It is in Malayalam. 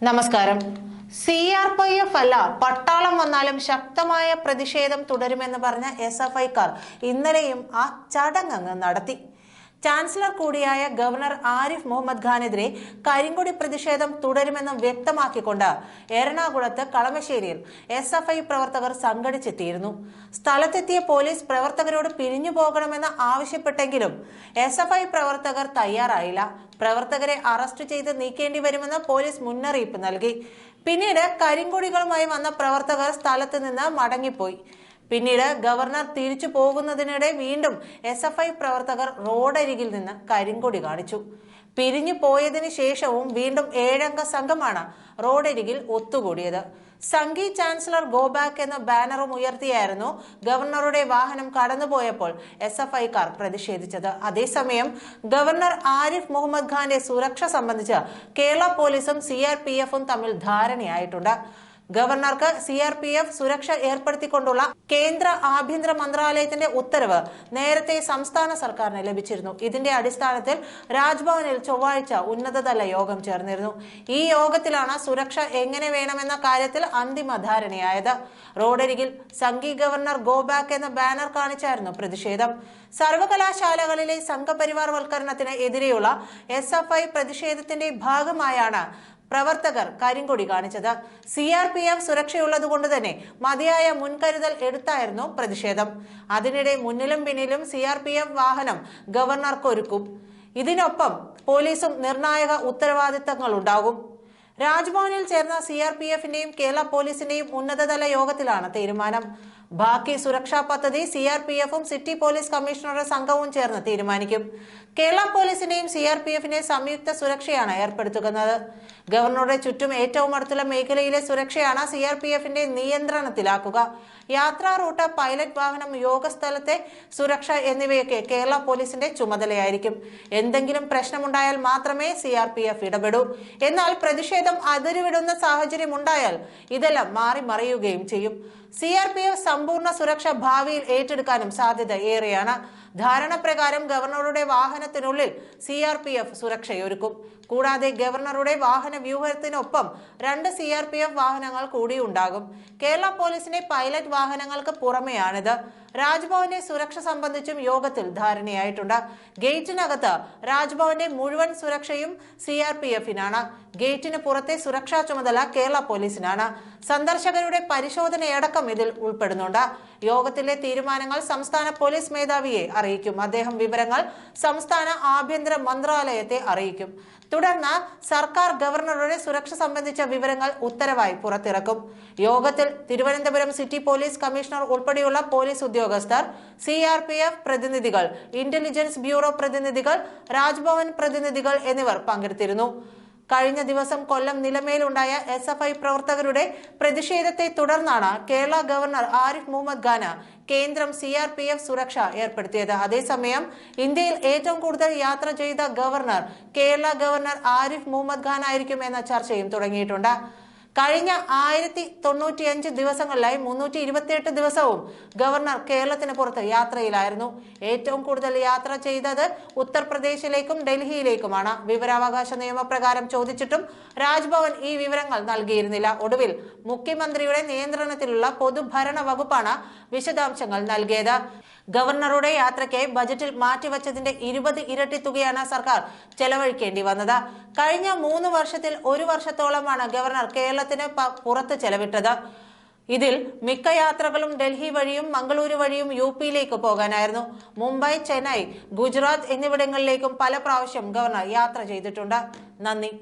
നമസ്കാരം. സി ആർ പി എഫ് അല്ല പട്ടാളം വന്നാലും ശക്തമായ പ്രതിഷേധം തുടരുമെന്ന് പറഞ്ഞ എസ് എഫ് ഐക്കാർ ഇന്നലെയും ആ ചടങ്ങ് നടത്തി. ചാൻസലർ കൂടിയായ ഗവർണർ ആരിഫ് മുഹമ്മദ് ഖാനെതിരെ കരിങ്കൊടി പ്രതിഷേധം തുടരുമെന്ന് വ്യക്തമാക്കിക്കൊണ്ട് എറണാകുളത്ത് കളമശ്ശേരിയിൽ എസ് എഫ് ഐ പ്രവർത്തകർ സംഘടിച്ചെത്തിയിരുന്നു. സ്ഥലത്തെത്തിയ പോലീസ് പ്രവർത്തകരോട് പിരിഞ്ഞു പോകണമെന്ന് ആവശ്യപ്പെട്ടെങ്കിലും എസ് എഫ് ഐ പ്രവർത്തകർ തയ്യാറായില്ല. പ്രവർത്തകരെ അറസ്റ്റ് ചെയ്ത് നീക്കേണ്ടി വരുമെന്ന് പോലീസ് മുന്നറിയിപ്പ് നൽകി. പിന്നീട് കരിങ്കൊടികളുമായി വന്ന പ്രവർത്തകർ സ്ഥലത്ത് നിന്ന് മടങ്ങിപ്പോയി. പിന്നീട് ഗവർണർ തിരിച്ചു പോകുന്നതിനിടെ വീണ്ടും എസ് എഫ് ഐ പ്രവർത്തകർ റോഡരികിൽ നിന്ന് കരിങ്കൊടി കാണിച്ചു. പിരിഞ്ഞു പോയതിനു ശേഷവും വീണ്ടും ഏഴംഗ സംഘമാണ് റോഡരികിൽ ഒത്തുകൂടിയത്. സംഘി ചാൻസലർ ഗോ ബാക്ക് എന്ന ബാനറും ഉയർത്തിയായിരുന്നു ഗവർണറുടെ വാഹനം കടന്നുപോയപ്പോൾ എസ് എഫ് ഐക്കാർ പ്രതിഷേധിച്ചത്. അതേസമയം ഗവർണർ ആരിഫ് മുഹമ്മദ് ഖാന്റെ സുരക്ഷ സംബന്ധിച്ച് കേരള പോലീസും സി ആർ പി എഫും തമ്മിൽ ധാരണയായിട്ടുണ്ട്. ഗവർണർക്ക് സി ആർ പി എഫ് സുരക്ഷ ഏർപ്പെടുത്തിക്കൊണ്ടുള്ള കേന്ദ്ര ആഭ്യന്തര മന്ത്രാലയത്തിന്റെ ഉത്തരവ് നേരത്തെ സംസ്ഥാന സർക്കാരിന് ലഭിച്ചിരുന്നു. ഇതിന്റെ അടിസ്ഥാനത്തിൽ രാജ്ഭവനിൽ ചൊവ്വാഴ്ച ഉന്നതതല യോഗം ചേർന്നിരുന്നു. ഈ യോഗത്തിലാണ് സുരക്ഷ എങ്ങനെ വേണമെന്ന കാര്യത്തിൽ അന്തിമ ധാരണയായത്. റോഡരികിൽ സംഘി ഗവർണർ ഗോ ബാക്ക് എന്ന ബാനർ കാണിച്ചായിരുന്നു പ്രതിഷേധം. സർവകലാശാലകളിലെ സംഘപരിവാർ വൽക്കരണത്തിന് എതിരെയുള്ള എസ് എഫ് ഐ പ്രതിഷേധത്തിന്റെ ഭാഗമായാണ് പ്രവർത്തകർ കരിങ്കൊടി കാണിച്ചത്. സി ആർ പി എഫ് സുരക്ഷയുള്ളതുകൊണ്ട് തന്നെ മതിയായ മുൻകരുതൽ എടുത്തായിരുന്നു പ്രതിഷേധം. അതിനിടെ മുന്നിലും പിന്നിലും സി ആർ പി എഫ് വാഹനം ഗവർണർക്കൊരുക്കും. ഇതിനൊപ്പം പോലീസും നിർണായക ഉത്തരവാദിത്തങ്ങൾ ഉണ്ടാകും രാജ്ഭവനിൽ ചേർന്ന സി ആർ പി എഫിന്റെയും കേരള പോലീസിന്റെയും ഉന്നതതല യോഗത്തിലാണ് തീരുമാനം. ബാക്കി സുരക്ഷാ പദ്ധതി സി ആർ പി എഫും സിറ്റി പോലീസ് കമ്മീഷണറുടെ സംഘവും ചേർന്ന് തീരുമാനിക്കും. കേരള പോലീസിന്റെയും സി ആർ പി എഫിന്റെയും സംയുക്ത സുരക്ഷയാണ് ഏർപ്പെടുത്തുന്നത്. ഗവർണറുടെ ചുറ്റും ഏറ്റവും അടുത്തുള്ള മേഖലയിലെ സുരക്ഷയാണ് സി ആർ പി എഫിന്റെ നിയന്ത്രണത്തിലാക്കുക. യാത്രാ റൂട്ട് പൈലറ്റ് വാഹനം യോഗസ്ഥലത്തെ സുരക്ഷ എന്നിവയൊക്കെ കേരള പോലീസിന്റെ ചുമതലയായിരിക്കും. എന്തെങ്കിലും പ്രശ്നമുണ്ടായാൽ മാത്രമേ സി ആർ പി എഫ് ഇടപെടൂ. എന്നാൽ പ്രതിഷേധം അതിരുവിടുന്ന സാഹചര്യം ഉണ്ടായാൽ ഇതെല്ലാം മാറി മറിയുകയും ചെയ്യും. സി ആർ പി എഫ് സമ്പൂർണ സുരക്ഷ ഭാവിയിൽ ഏറ്റെടുക്കാനും സാധ്യത ഏറെയാണ്. ധാരണ പ്രകാരം ഗവർണറുടെ വാഹനത്തിനുള്ളിൽ സി ആർ പി എഫ് സുരക്ഷയൊരുക്കും. കൂടാതെ ഗവർണറുടെ വാഹന വ്യൂഹത്തിനൊപ്പം രണ്ട് സി ആർ പി എഫ് വാഹനങ്ങൾ കൂടി ഉണ്ടാകും. കേരള പോലീസിന്റെ പൈലറ്റ് വാഹനങ്ങൾക്ക് പുറമെയാണിത്. രാജ്ഭവന്റെ സുരക്ഷ സംബന്ധിച്ചും യോഗത്തിൽ ധാരണയായിട്ടുണ്ട്. ഗേറ്റിനകത്ത് രാജ്ഭവന്റെ മുഴുവൻ സുരക്ഷയും സി ആർ പി എഫിനാണ് ഗേറ്റിന് പുറത്തെ സുരക്ഷാ ചുമതല കേരള പോലീസിനാണ്. സന്ദർശകരുടെ പരിശോധനയടക്കം ഇതിൽ ഉൾപ്പെടുന്നുണ്ട്. യോഗത്തിലെ തീരുമാനങ്ങൾ സംസ്ഥാന പോലീസ് മേധാവിയെ അറിയിക്കും. അദ്ദേഹം വിവരങ്ങൾ സംസ്ഥാന ആഭ്യന്തര മന്ത്രാലയത്തെ അറിയിക്കും. തുടർന്ന് സർക്കാർ ഗവർണറുടെ സുരക്ഷ സംബന്ധിച്ച വിവരങ്ങൾ ഉത്തരവായി പുറത്തിറക്കും. യോഗത്തിൽ തിരുവനന്തപുരം സിറ്റി പോലീസ് കമ്മീഷണർ ഉൾപ്പെടെയുള്ള പോലീസ് ഉദ്യോഗസ്ഥർ സി ആർ പി എഫ് പ്രതിനിധികൾ ഇന്റലിജൻസ് ബ്യൂറോ പ്രതിനിധികൾ രാജ്ഭവൻ പ്രതിനിധികൾ എന്നിവർ പങ്കെടുത്തിരുന്നു. കഴിഞ്ഞ ദിവസം കൊല്ലം നിലമേലുണ്ടായ എസ് എഫ് ഐ പ്രവർത്തകരുടെ പ്രതിഷേധത്തെ തുടർന്നാണ് കേരള ഗവർണർ ആരിഫ് മുഹമ്മദ് ഖാന് കേന്ദ്രം സി ആർ പി എഫ് സുരക്ഷ ഏർപ്പെടുത്തിയത്. അതേസമയം ഇന്ത്യയിൽ ഏറ്റവും കൂടുതൽ യാത്ര ചെയ്ത ഗവർണർ കേരള ഗവർണർ ആരിഫ് മുഹമ്മദ് ഖാൻ ആയിരിക്കും എന്ന ചർച്ചയും തുടങ്ങിയിട്ടുണ്ട്. കഴിഞ്ഞ ആയിരത്തി തൊണ്ണൂറ്റിയഞ്ച് ദിവസങ്ങളിലായി മുന്നൂറ്റി ഇരുപത്തിയെട്ട് ദിവസവും ഗവർണർ കേരളത്തിന് പുറത്ത് യാത്രയിലായിരുന്നു. ഏറ്റവും കൂടുതൽ യാത്ര ചെയ്തത് ഉത്തർപ്രദേശിലേക്കും ഡൽഹിയിലേക്കുമാണ്. വിവരാവകാശ നിയമപ്രകാരം ചോദിച്ചിട്ടും രാജ്ഭവൻ ഈ വിവരങ്ങൾ നൽകിയിരുന്നില്ല. ഒടുവിൽ മുഖ്യമന്ത്രിയുടെ നിയന്ത്രണത്തിലുള്ള പൊതുഭരണ വകുപ്പാണ് വിശദാംശങ്ങൾ നൽകിയത്. ഗവർണറുടെ യാത്രയ്ക്ക് ബജറ്റിൽ മാറ്റിവച്ചതിന്റെ ഇരുപത് ഇരട്ടി തുകയാണ് സർക്കാർ ചെലവഴിക്കേണ്ടി വന്നത്. കഴിഞ്ഞ മൂന്ന് വർഷത്തിൽ ഒരു വർഷത്തോളമാണ് ഗവർണർ കേരളത്തിന് പുറത്ത് ചെലവിട്ടത്. ഇതിൽ മിക്ക യാത്രകളും ഡൽഹി വഴിയും മംഗളൂരു വഴിയും യു പിയിലേക്ക് പോകാനായിരുന്നു. മുംബൈ ചെന്നൈ ഗുജറാത്ത് എന്നിവിടങ്ങളിലേക്കും പല പ്രാവശ്യം ഗവർണർ യാത്ര ചെയ്തിട്ടുണ്ട്. നന്ദി.